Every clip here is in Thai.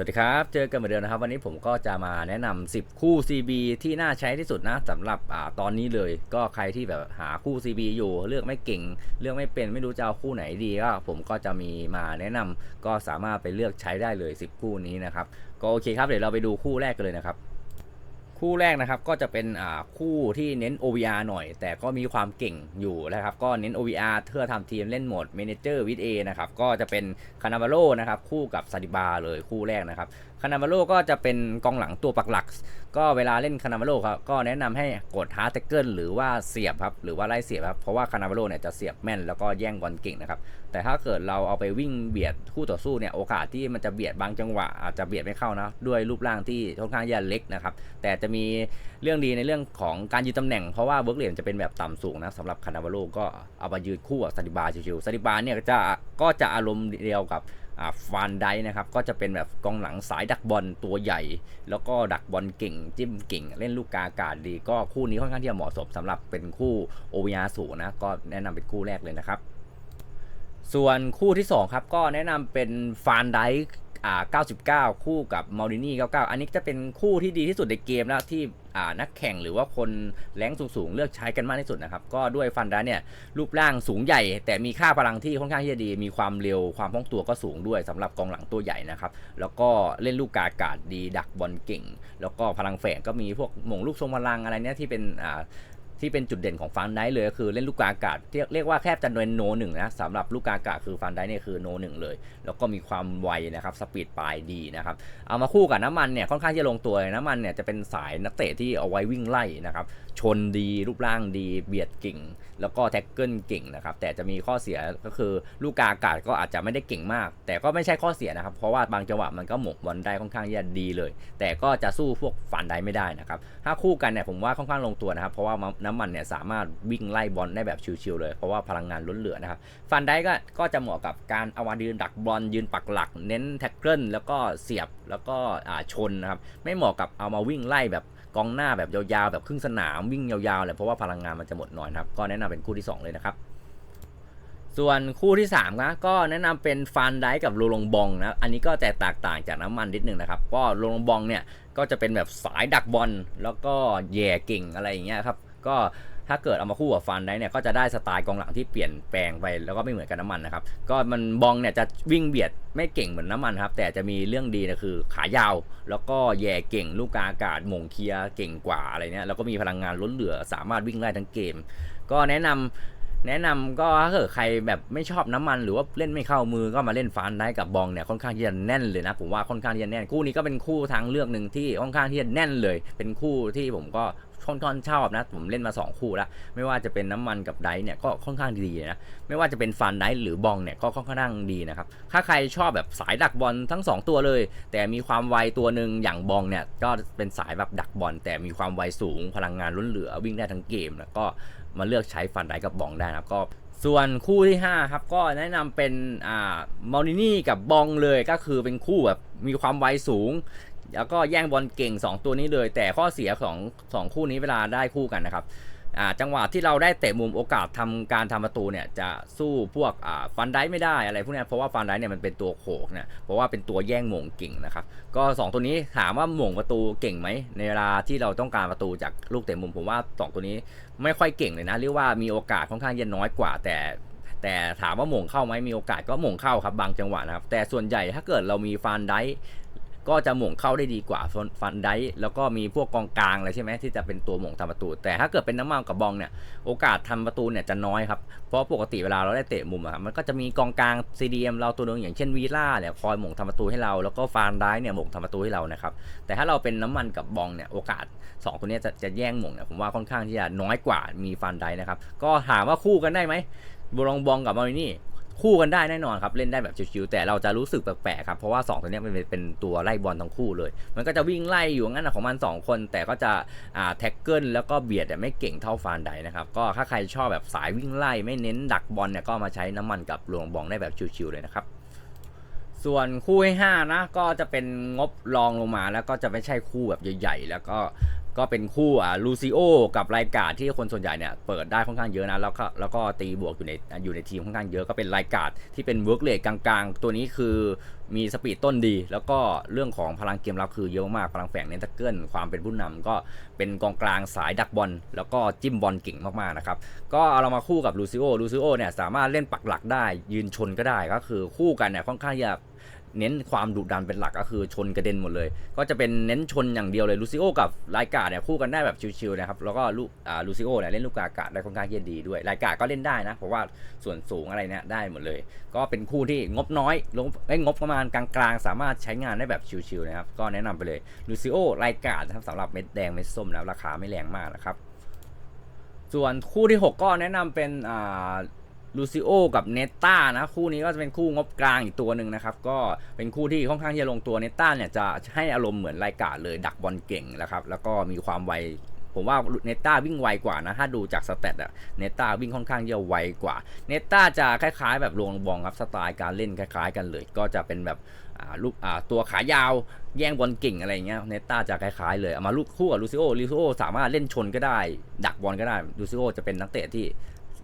สวัสดีครับ เจอกันเหมือนเดิมนะครับ วันนี้ผมก็จะมาแนะนำ10 คู่ CB ที่น่าใช้ที่สุดนะสำหรับอ่าตอนนี้เลย ก็ใครที่แบบหาคู่ CB อยู่เลือกไม่เก่ง เลือกไม่เป็นไม่รู้จะเอาคู่ไหนดีก็ผมก็จะมีมาแนะนำก็สามารถไปเลือกใช้ได้เลย 10 คู่นี้นะครับ ก็โอเคครับเดี๋ยวเราไปดูคู่แรกกันเลยนะครับ คู่แรกนะครับก็จะเป็นคู่ที่เน้น OVR หน่อย แต่ก็มีความเก่งอยู่นะครับ ก็เน้น OVR เพื่อทำทีมเล่นโหมด Manager with A นะครับก็จะเป็นคานา v าโ o นะครับคู่กับซาดิบาเลยคู่แรกนะครับคานา v าโ o ก็จะเป็นกองหลังตัวปักหลัก ก็เวลาเล่นคานา v าโ o ครับก็แนะนำให้กดฮาร์ t เทเกิลหรือว่าเสียบครับหรือว่าไล่เสียบครับเพราะว่าคานา v าโ o เนี่ยจะเสียบแม่นแล้วก็แย่งบอลเก่งนะครับแต่ถ้าเกิดเราเอาไปวิ่งเบียดคู่ต่อสู้เนี่ยโอกาสที่มันจะเบียดบางจังหวะอาจจะเบียดไม่เข้านะด้วยรูปร่างที่ค่อนข้างจะเล็กนะครับแต่จะมีเรื่องดีในเรื่องของการยืนตำแหน่ง เพราะว่าเวิร์กเหรียญจะเป็นแบบต่ำสูงนะสำหรับคานา v าโ o ก็เอามายืนคู่กับซาดิบาชิวๆซาดิบาเนี่ยจะก็จะอารมณ์เดียวกับฟานไดนะครับ ก็จะเป็นแบบกองหลังสายดักบอลตัวใหญ่ แล้วก็ดักบอลเก่ง จิ้มเก่ง เล่นลูกกาอากาศดี ก็คู่นี้ค่อนข้างที่จะเหมาะสมสำหรับเป็นคู่โอเวียสูนะ ก็แนะนำเป็นคู่แรกเลยนะครับ ส่วนคู่ที่ 2 ครับ ก็แนะนำเป็นฟานไดอ่า99 คู่กับมารินี่99 อันนี้จะเป็นคู่ที่ดีที่สุดในเกมแล้วที่อ่านักแข่งหรือว่าคนแรงสูงๆ เลือกใช้กันมากที่สุดนะครับ ก็ด้วยฟันไดเนี่ยรูปร่างสูงใหญ่ แต่มีค่าพลังที่ค่อนข้างที่จะดี มีความเร็วความคล่องตัวก็สูงด้วยสำหรับกองหลังตัวใหญ่นะครับ แล้วก็เล่นลูกกาอากาศดีดักบอลเก่ง แล้วก็พลังแฝงก็มีพวกหม่งลูกทรงพลังอะไรเนี้ยที่เป็นอ่า ที่เป็นจุดเด่นของฟันไดเลยก็คือเล่นลูกกาอากาศเรียกว่าแทบจะเป็นโนหนึ่งนะสำหรับลูกกาอากาศคือฟันไดเนี่ยคือโนหนึ่งเลย แล้วก็มีความไวนะครับสปีดปลายดีนะครับเอามาคู่กับน้ำมันเนี่ยค่อนข้างจะลงตัวน้ำมันเนี่ยจะเป็นสายนักเตะที่เอาไว้วิ่งไล่นะครับ ชนดีรูปร่างดีเบียดเก่ง แล้วก็แท็กเกิลเก่งนะครับ แต่จะมีข้อเสียก็คือลูกกาอากาศก็อาจจะไม่ได้เก่งมาก แต่ก็ไม่ใช่ข้อเสียนะครับ เพราะว่าบางจังหวะมันก็หมกบอลได้ค่อนข้างที่จะดีเลย แต่ก็จะสู้พวกฟันได้ไม่ได้นะครับถ้าคู่กันเนี่ยผมว่าค่อนข้างลงตัวนะครับ เพราะว่าน้ำมันเนี่ยสามารถวิ่งไล่บอลได้แบบชิวๆเลย เพราะว่าพลังงานล้นเหลือนะครับฟันได้ก็ก็จะเหมาะกับการเอาวายืนดักบอลยืนปักหลัก เน้นแท็กเกิลแล้วก็เสียบแล้วก็อ่าชนนะครับไม่เหมาะกับเอามาวิ่งไล่แบบ กองหน้าแบบยาวๆแบบครึ่งสนามวิ่งยาวๆเลยเพราะว่าพลังงานมันจะหมดน้อยนะครับก็แนะนำเป็นคู่ที่สองเลยนะครับ ส่วนคู่ที่3นะก็แนะนำเป็นฟานไดกับโรลงบองนะอันนี้ก็แตกต่างจากน้ำมันนิดนึงนะครับก็โรลงบองเนี่ยก็จะเป็นแบบสายดักบอลแล้วก็แย่เก่งอะไรอย่างเงี้ยครับก็ ถ้าเกิดเอามาคู่กับฟันได้เนี่ยก็จะได้สไตล์กองหลังที่เปลี่ยนแปลงไปแล้วก็ไม่เหมือนกับน้ำมันนะครับ ก็มันบองเนี่ยจะวิ่งเบียดไม่เก่งเหมือนน้ำมันครับ แต่จะมีเรื่องดีนะคือขายาว แล้วก็แย่เก่งลูกกาอากาศมงเคลียร์เก่งกว่าอะไรเนี่ยแล้วก็มีพลังงานล้นเหลือสามารถวิ่งได้ทั้งเกม ก็แนะนำแนะนำก็ถ้าเกิดใครแบบไม่ชอบน้ำมัน หรือว่าเล่นไม่เข้ามือก็มาเล่นฟานได้กับบองเนี่ยค่อนข้างที่จะแน่นเลยนะผมว่าค่อนข้างที่จะแน่นคู่นี้ก็เป็นคู่ทางเลือกหนึ่งที่ค่อนข้างที่จะแน่นเลย เป็นคู่ที่ผมก็ ค่อนข้างชอบนะ ผมเล่นมา 2 คู่แล้วไม่ว่าจะเป็นน้ำมันกับไดเนี่ยก็ค่อนข้างดีนะไม่ว่าจะเป็นฟันไดหรือบองเนี่ยก็ค่อนข้างดีนะครับถ้าใครชอบแบบสายดักบอลทั้ง 2 ตัวเลย แต่มีความไวตัวหนึ่งอย่างบองเนี่ยก็เป็นสายแบบดักบอล แต่มีความไวสูงพลังงานล้นเหลือวิ่งได้ทั้งเกมแล้วก็มาเลือกใช้ฟันไดกับบองได้นะครับก็ส่วนคู่ที่ 5 ครับ ก็แนะนำเป็นอ่ามอรินี่กับบองเลยก็คือเป็นคู่แบบมีความไวสูง แล้วก็แย่งบอลเก่ง 2 ตัวนี้เลย แต่ข้อเสียของ2คู่นี้เวลาได้คู่กันนะครับจังหวะที่เราได้เตะมุมโอกาสทำการทำประตูเนี่ยจะสู้พวกอ่าฟันได้ไม่ได้อะไรพวกนี้เพราะว่าฟันได้เนี่ยมันเป็นตัวโขกเนี่ยเพราะว่าเป็นตัวแย่งหม่งเก่งนะครับก็ 2 ตัวนี้ถามว่าหม่งประตูเก่งไหมในเวลาที่เราต้องการประตูจากลูกเตะมุมผมว่า 2 ตัวนี้ไม่ค่อยเก่งเลยนะเรียกว่ามีโอกาสค่อนข้างจะน้อยกว่าแต่แต่ถามว่าหม่งเข้าไหมมีโอกาสก็หม่งเข้าครับบางจังหวะนะครับแต่ส่วนใหญ่ถ้าเกิดเรามีฟันได้ ก็จะหม่งเข้าได้ดีกว่าฟันไดแล้วก็มีพวกกองกลางอะไรใช่ไหมที่จะเป็นตัวหม่งทำประตู แต่ถ้าเกิดเป็นน้ำมันกับบองเนี่ยโอกาสทำประตูเนี่ยจะน้อยครับเพราะปกติเวลาเราได้เตะมุมอะครับมันก็จะมีกองกลาง CDM เอ็มเราตัวนึงอย่างเช่นวีล่าเนี่ยคอยหม่งทำประตูให้เรา แล้วก็ฟานไดเนี่ยหม่งทำประตูให้เรานะครับแต่ถ้าเราเป็นน้ำมันกับบองเนี่ยโอกาส 2 ตัวนี้จะจะแย่งหม่งเนี่ยผมว่าค่อนข้างที่จะน้อยกว่ามีฟันไดนะครับก็ถามว่าคู่กันได้ไหมบลองบองกับมารินี่ คู่กันได้แน่นอนครับเล่นได้แบบชิวๆแต่เราจะรู้สึกแปลกๆครับเพราะว่า 2 ตัวนี้ยมันเป็นตัวไล่บอลทั้งคู่เลย มันก็จะวิ่งไล่อยู่งั้นของมัน 2 คน แต่ก็จะอ่าแท็กเกิลแล้วก็เบียดแต่ไม่เก่งเท่าฟานไดนะครับก็ถ้าใครชอบแบบสายวิ่งไล่ไม่เน้นดักบอลเนี่ยก็มาใช้น้ำมันกับหลวงบองได้แบบชิวๆเลยนะครับส่วนคู่ให้ห้านะก็จะเป็นงบรองลงมาแล้วก็จะไม่ใช่คู่แบบใหญ่ ๆ แล้วก็ ก็เป็นคู่อ่าลูซิโอกับรายการที่คนส่วนใหญ่เนี่ยเปิดได้ค่อนข้างเยอะนะแล้วก็แล้วก็ตีบวกอยู่ในอยู่ในทีมค่อนข้างเยอะก็เป็นรายการที่เป็นเวิร์กเลทกลางๆ ตัวนี้คือมีสปีดต้นดี แล้วก็เรื่องของพลังเกมรับคือเยอะมากพลังแฝงเน้นทักเกิลความเป็นผู้นำก็เป็นกองกลางสายดักบอลแล้วก็จิ้มบอลเก่งมากๆนะครับก็เอาเรามาคู่กับลูซิโอลูซิโอเนี่ยสามารถเล่นปักหลักได้ยืนชนก็ได้ก็คือคู่กันเนี่ยค่อนข้างจะ เน้นความดุดันเป็นหลักก็คือชนกระเด็นหมดเลย ก็จะเป็นเน้นชนอย่างเดียวเลยลูซิโอกับรายกาเนี่ยคู่กันได้แบบชิวๆนะครับแล้วก็ลูอ่าลูซิโอเนี่ยเล่นลูกกากาได้ค่อนข้างเยี่ยดีด้วยรายกาก็เล่นได้นะเพราะว่าส่วนสูงอะไรเนี่ยได้หมดเลย ก็เป็นคู่ที่งบน้อยลงไอ้งบประมาณกลางๆ สามารถใช้งานได้แบบชิวๆนะครับก็แนะนำไปเลยลูซิโอรายการนะครับสำหรับเม็ดแดงเม็ดส้มแล้วราคาไม่แรงมากนะครับส่วนคู่ที่ 6 ก็แนะนำเป็นอ่า ลูซิโอกับเนต้านะ คู่นี้ก็จะเป็นคู่งบกลางอีกตัวหนึ่งนะครับ ก็เป็นคู่ที่ค่อนข้างที่จะลงตัวเนต้าเนี่ยจะให้อารมณ์เหมือนรายการเลยดักบอลเก่งนะครับ แล้วก็มีความไวผมว่าเนต้าวิ่งไวกว่านะ ถ้าดูจากสเตตอะเนต้าวิ่งค่อนข้างที่จะไวกว่า เนต้าจะคล้ายๆ แบบลวงบอลครับสไตล์การเล่นคล้ายๆ กันเลย ก็จะเป็นแบบลูกตัวขายาวแย่งบอลเก่งอะไรเงี้ยเนต้าจะคล้ายๆเลยเอามาลูกคู่กับลูซิโอลูซิโอสามารถเล่นชนก็ได้ ดักบอลก็ได้ลูซิโอจะเป็นนักเตะที่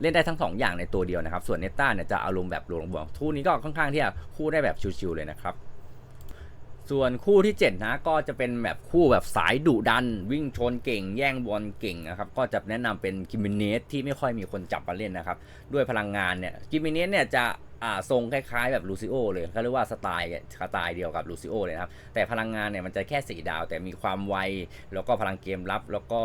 เล่นได้ทั้งสองอย่างในตัวเดียวนะครับ ส่วนเนต้าเนี่ยจะอารมณ์แบบลวงบวกคู่นี้ก็ค่อนข้างที่จะคู่ได้แบบชิวๆเลยนะครับส่วนคู่ที่ 7 นะก็จะเป็นแบบคู่แบบสายดุดัน วิ่งชนเก่ง แย่งบอลเก่งนะครับก็จะแนะนำเป็นกิมมิเนสที่ไม่ค่อยมีคนจับมาเล่นนะครับ ด้วยพลังงานเนี่ยกิมมิเนสเนี่ยจะ อ่าทรงคล้ายๆแบบลูซิโอเลยเขาเรียกว่าสไตล์สไตล์เดียวกับลูซิโอเลยครับ แต่พลังงานเนี่ยมันจะแค่สีดาว แต่มีความไว แล้วก็พลังเกมรับ แล้วก็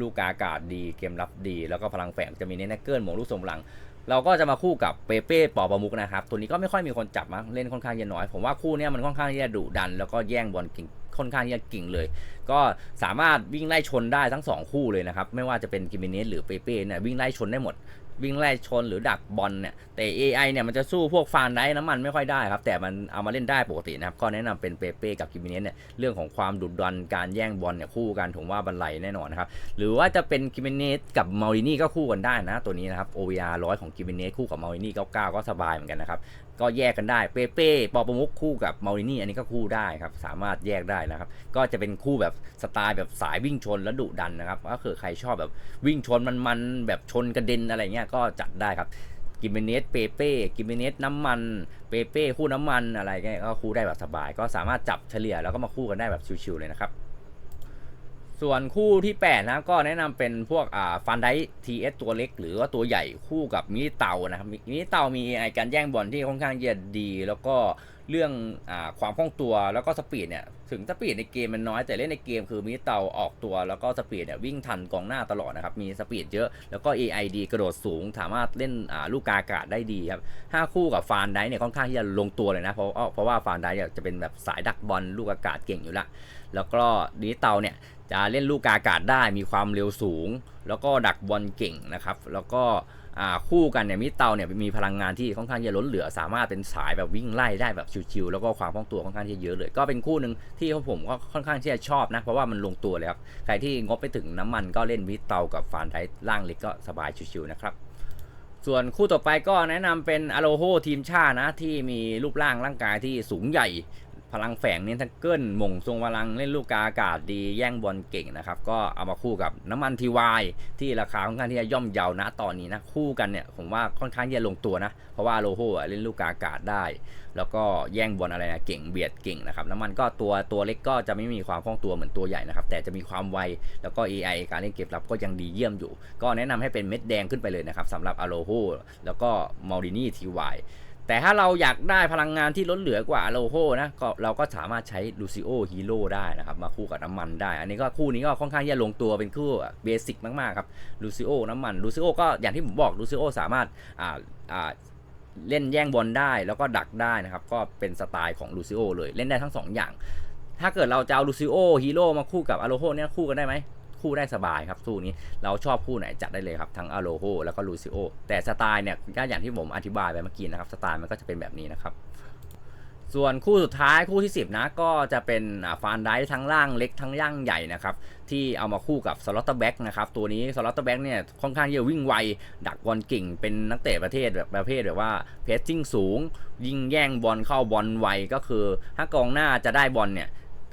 ลูกกาอากาศดีเกมรับดี แล้วก็พลังแฝงจะมีเนนเกิลหมงลูกทรงพลังเราก็จะมาคู่กับเปเป้ปอประมุกนะครับ ตัวนี้ก็ไม่ค่อยมีคนจับมั้งเล่นค่อนข้างจะน้อย ผมว่าคู่นี้มันค่อนข้างที่จะดุดัน แล้วก็แย่งบอลเก่งค่อนข้างที่จะเก่งเลย ก็สามารถวิ่งไล่ชนได้ทั้งสองคู่เลยนะครับ ไม่ว่าจะเป็นกิมิเนสหรือเปเป้เนี่ยวิ่งไล่ชนได้หมด วิ่งไล่ชนหรือดักบอลเนี่ยแต่ AI เนี่ยมันจะสู้พวกฟานได้น้ำมันไม่ค่อยได้ครับ แต่มันเอามาเล่นได้ปกตินะครับก็แนะนำเป็นเปเป้กับกิมิเนสเนี่ยเรื่องของความดุดันการแย่งบอลเนี่ยคู่กันผมว่าบรรลัยแน่นอนนะครับหรือว่าจะเป็นกิมิเนสกับมารินี่ก็คู่กันได้นะตัวนี้นะครับ OVR ร้อยของกิมิเนสคู่กับมารินี่99 ก็สบายเหมือนกันนะครับก็แยกกันได้ เปเป้ปอประมุกคู่กับมารินี่ อันนี้ก็คู่ได้ครับ สามารถแยกได้นะครับ ก็จะเป็นคู่แบบสไตล์แบบสายวิ่งชนและดุดันนะครับ ก็คือใครชอบแบบวิ่งชนมันๆแบบชนกระเด็นอะไรเงี้ยก็จัดได้ครับกิมเมเนสเปเป้กิมเมเนสน้ำมัน เปเป้คู่น้ำมันอะไรเงี้ยก็คู่ได้แบบสบาย ก็สามารถจับเฉลี่ยแล้วก็มาคู่กันได้แบบชิวๆเลยนะครับ ส่วนคู่ที่8นะก็แนะนำเป็นพวกอ่าฟันไดทีเอสตัวเล็ก หรือว่าตัวใหญ่คู่กับมินิเตานะครับมินิเตามีไอการแย่งบอลที่ค่อนข้างจะดี แล้วก็ เรื่องอความคล่องตัวแล้วก็สปีดเนี่ยถึงสปีดในเกมมันน้อยแต่เล่นในเกมคือมินิเตาออกตัวแล้วก็สปีดเนี่ยวิ่งทันกองหน้าตลอดนะครับมีสปีดเยอะแล้วก็ AI ดีกระโดดสูงสามารถเล่นลูกกาอากาศได้ดีครับห้าคู่กับฟานไดเนี่ยค่อนข้างที่จะลงตัวเลยนะเพราะเพราะว่าฟานไดจะเป็นแบบสายดักบอลลูกอากาศเก่งอยู่ละแล้วก็ดีเตาเนี่ยจะเล่นลูกกาอากาศได้มีความเร็วสูง แล้วก็ดักบอลเก่งนะครับแล้วก็ คู่กันเนี่ยมิเตาเนี่ยมีพลังงานที่ค่อนข้างจะล้นเหลือ สามารถเป็นสายแบบวิ่งไล่ได้แบบชิวๆแล้วก็ความคล่องตัวค่อนข้างที่จะเยอะเลย ก็เป็นคู่หนึ่งที่ผมก็ค่อนข้างที่จะชอบนะ เพราะว่ามันลงตัวเลยครับ ใครที่งบไปถึงน้ำมันก็เล่นมิเตากับฟานไทล่างเล็กก็สบายชิวๆนะครับส่วนคู่ต่อไปก็แนะนำเป็นอโลโฮทีมชาตินะ ที่มีรูปร่างร่างกายที่สูงใหญ่ พลังแฝงเน้นทักเกิลหม่งทรงพลังเล่นลูกกาอากาศดีแย่งบอลเก่งนะครับ ก็เอามาคู่กับน้ำมันทีวายที่ราคาค่อนข้างที่จะย่อมเยาวนะตอนนี้นะคู่กันเนี่ยผมว่าค่อนข้างที่จะลงตัวนะ เพราะว่าโลโฮเล่นลูกกาอากาศได้ แล้วก็แย่งบอลอะไรนะเก่งเบียดเก่งนะครับน้ำมันก็ตัวตัวเล็กก็จะไม่มีความคล่องตัวเหมือนตัวใหญ่นะครับแต่จะมีความไวแล้วก็ AI การเล่นเกมรับก็ยังดีเยี่ยมอยู่ ก็แนะนำให้เป็นเม็ดแดงขึ้นไปเลยนะครับสำหรับอโลโฮแล้วก็มารินี่ทีวาย แต่ถ้าเราอยากได้พลังงานที่ล้นเหลือกว่าโลโฮนะก็เราก็สามารถใช้ลูซิโอฮีโร่ได้นะครับ มาคู่กับน้ำมันได้ อันนี้ก็คู่นี้ก็ค่อนข้างที่จะลงตัวเป็นคู่เบสิกมากๆครับลูซิโอน้ำมันลูซิโอก็อย่างที่ผมบอกลูซิโอสามารถอ่าอ่าเล่นแย่งบอลได้แล้วก็ดักได้นะครับ ก็เป็นสไตล์ของลูซิโอเลยเล่นได้ทั้งสองอย่าง ถ้าเกิดเราจะเอาลูซิโอฮีโร่มาคู่กับอโลโฮเนี่ยคู่กันได้ไหม คู่ได้สบายครับคู่นี้เราชอบคู่ไหนจัดได้เลยครับทั้งอโลโฮแล้วก็ลูซิโอแต่สไตล์เนี่ยก็อย่างที่ผมอธิบายไปเมื่อกี้นะครับสไตล์มันก็จะเป็นแบบนี้นะครับส่วนคู่สุดท้ายคู่ที่ 10 นะก็จะเป็นฟานไดทั้งล่างเล็กทั้งย่างใหญ่นะครับที่เอามาคู่กับสล็อตเตอร์แบ็กนะครับตัวนี้สล็อตเตอร์แบ็กเนี่ยค่อนข้างที่จะวิ่งไว ดักบอลเก่งเป็นนักเตะประเภทแบบประเภทแบบว่าเพสซิ่งสูง ยิงแย่งบอลเข้าบอลไวก็คือถ้ากองหน้าจะได้บอลเนี่ย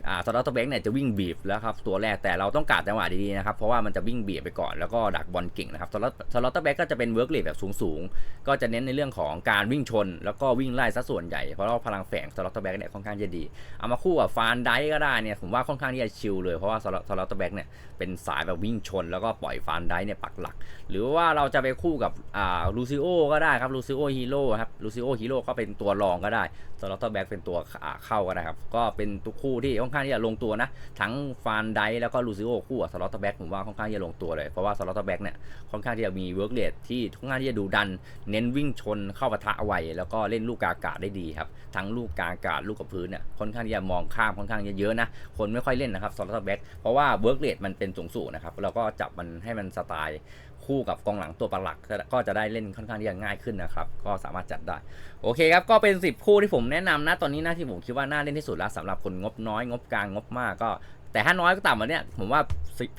อ่าสล็อตเตอร์แบ็กเนี่ยจะวิ่งบีบแล้วครับตัวแรกแต่เราต้องการจังหวะดีๆนะครับเพราะว่ามันจะวิ่งบีบไปก่อนแล้วก็ดักบอลเก่งนะครับสล็อตสล็อตเตอร์แบ็กก็จะเป็นเวิร์กเรทแบบสูงๆ ก็จะเน้นในเรื่องของการวิ่งชน แล้วก็วิ่งไล่ซะส่วนใหญ่เพราะว่าพลังแฝงสล็อตเตอร์แบ็กเนี่ยค่อนข้างจะดีเอามาคู่กับฟานไดก็ได้เนี่ยผมว่าค่อนข้างที่จะชิลเลยเพราะว่าสล็อตสล็อตเตอร์แบ็กเนี่ยเป็นสายแบบวิ่งชน แล้วก็ปล่อยฟานไดเนี่ยปักหลัก หรือว่าเราจะไปคู่กับอ่าลูซิโอก็ได้ครับลูซิโอฮีโร่ครับลูซิโอฮีโร่ก็เป็นตัวรองก็ได้ สล็อตเตอร์แบ็กเป็นตัวเข้าก็ได้ครับ ก็เป็นตัวคู่ที่ค่อนข้างที่จะลงตัวนะ ทั้งฟานไดแล้วก็ลูซิโอคู่สล็อตเตอร์แบ็กผมว่าค่อนข้างที่จะลงตัวเลย เพราะว่าสล็อตเตอร์แบ็กเนี่ยค่อนข้างที่จะมีเวิร์กเรทที่ค่อนข้างที่จะดูดัน เน้นวิ่งชนเข้าปะทะไวแล้วก็เล่นลูกกากาศได้ดีครับ ทั้งลูกกากาศลูกกับพื้นเนี่ยค่อนข้างที่จะมองข้ามค่อนข้างเยอะๆนะ คนไม่ค่อยเล่นนะครับสล็อตเตอร์แบ็กเพราะว่าเวิร์กเรทมันเป็นสูงสูงนะครับเราก็จับมันให้มันสไตล์คู่กับกองหลังตัวประหลักก็จะได้เล่นค่อนข้างที่จะง่ายขึ้นนะครับก็สามารถจัดได้โอเคครับก็เป็น 10 คู่ที่ผมแนะนำนะตอนนี้นะที่ผมคิดว่าน่าเล่นที่สุดแล้วสำหรับคนงบน้อยงบกลางงบมากก็ แต่ถ้าน้อยก็ต่ำกว่าเนี้ยผมว่า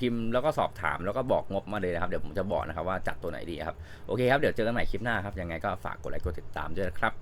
พิมพ์แล้วก็สอบถามแล้วก็บอกงบมาเลยนะครับเดี๋ยวผมจะบอกนะครับว่าจัดตัวไหนดีครับโอเคครับเดี๋ยวเจอกันใหม่คลิปหน้าครับยังไงก็ฝากกดไลค์กดติดตามด้วยนะครับ